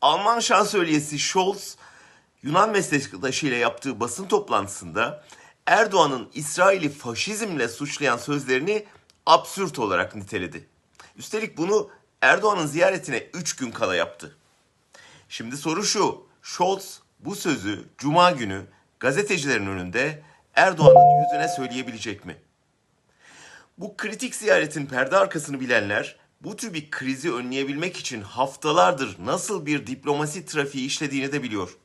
Alman şansölyesi Scholz, Yunan meslektaşıyla yaptığı basın toplantısında Erdoğan'ın İsrail'i faşizmle suçlayan sözlerini absürt olarak niteledi. Üstelik bunu Erdoğan'ın ziyaretine 3 gün kala yaptı. Şimdi soru şu, Scholz bu sözü Cuma günü gazetecilerin önünde Erdoğan'ın yüzüne söyleyebilecek mi? Bu kritik ziyaretin perde arkasını bilenler bu tür bir krizi önleyebilmek için haftalardır nasıl bir diplomasi trafiği işlediğini de biliyor.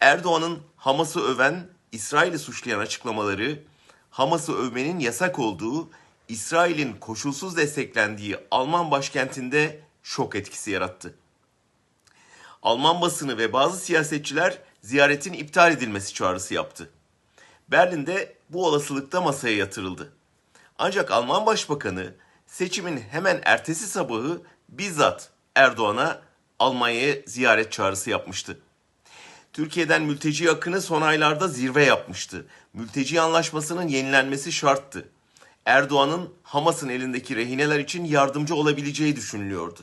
Erdoğan'ın Hamas'ı öven, İsrail'i suçlayan açıklamaları, Hamas'ı övmenin yasak olduğu, İsrail'in koşulsuz desteklendiği Alman başkentinde şok etkisi yarattı. Alman basını ve bazı siyasetçiler ziyaretin iptal edilmesi çağrısı yaptı. Berlin'de bu olasılıkta masaya yatırıldı. Ancak Alman Başbakanı seçimin hemen ertesi sabahı bizzat Erdoğan'a Almanya'ya ziyaret çağrısı yapmıştı. Türkiye'den mülteci akını son aylarda zirve yapmıştı. Mülteci anlaşmasının yenilenmesi şarttı. Erdoğan'ın Hamas'ın elindeki rehineler için yardımcı olabileceği düşünülüyordu.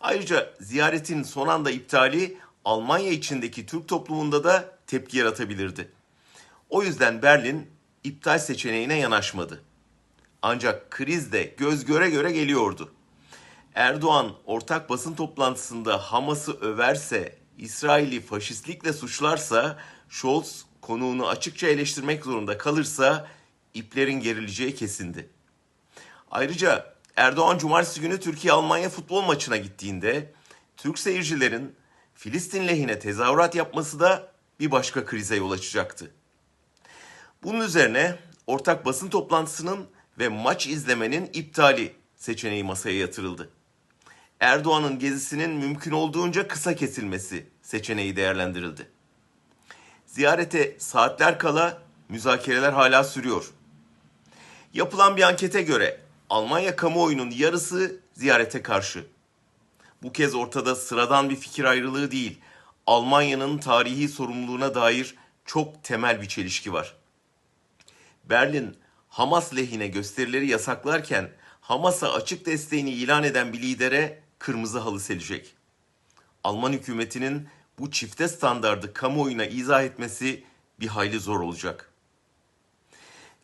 Ayrıca ziyaretin son anda iptali Almanya içindeki Türk toplumunda da tepki yaratabilirdi. O yüzden Berlin iptal seçeneğine yanaşmadı. Ancak kriz de göz göre göre geliyordu. Erdoğan ortak basın toplantısında Hamas'ı överse, İsrail'i faşistlikle suçlarsa, Scholz konuğunu açıkça eleştirmek zorunda kalırsa iplerin gerileceği kesindi. Ayrıca Erdoğan cumartesi günü Türkiye-Almanya futbol maçına gittiğinde Türk seyircilerin Filistin lehine tezahürat yapması da bir başka krize yol açacaktı. Bunun üzerine ortak basın toplantısının ve maç izlemenin iptali seçeneği masaya yatırıldı. Erdoğan'ın gezisinin mümkün olduğunca kısa kesilmesi seçeneği değerlendirildi. Ziyarete saatler kala müzakereler hala sürüyor. Yapılan bir ankete göre Almanya kamuoyunun yarısı ziyarete karşı. Bu kez ortada sıradan bir fikir ayrılığı değil, Almanya'nın tarihi sorumluluğuna dair çok temel bir çelişki var. Berlin Hamas lehine gösterileri yasaklarken Hamas'a açık desteğini ilan eden bir lidere kırmızı halı selecek. Alman hükümetinin bu çifte standardı kamuoyuna izah etmesi bir hayli zor olacak.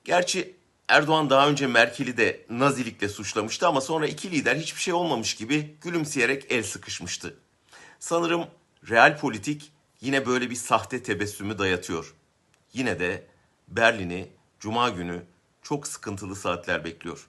Gerçi Erdoğan daha önce Merkel'i de Nazilikle suçlamıştı ama sonra iki lider hiçbir şey olmamış gibi gülümseyerek el sıkışmıştı. Sanırım real politik yine böyle bir sahte tebessümü dayatıyor. Yine de Berlin'i Cuma günü çok sıkıntılı saatler bekliyor.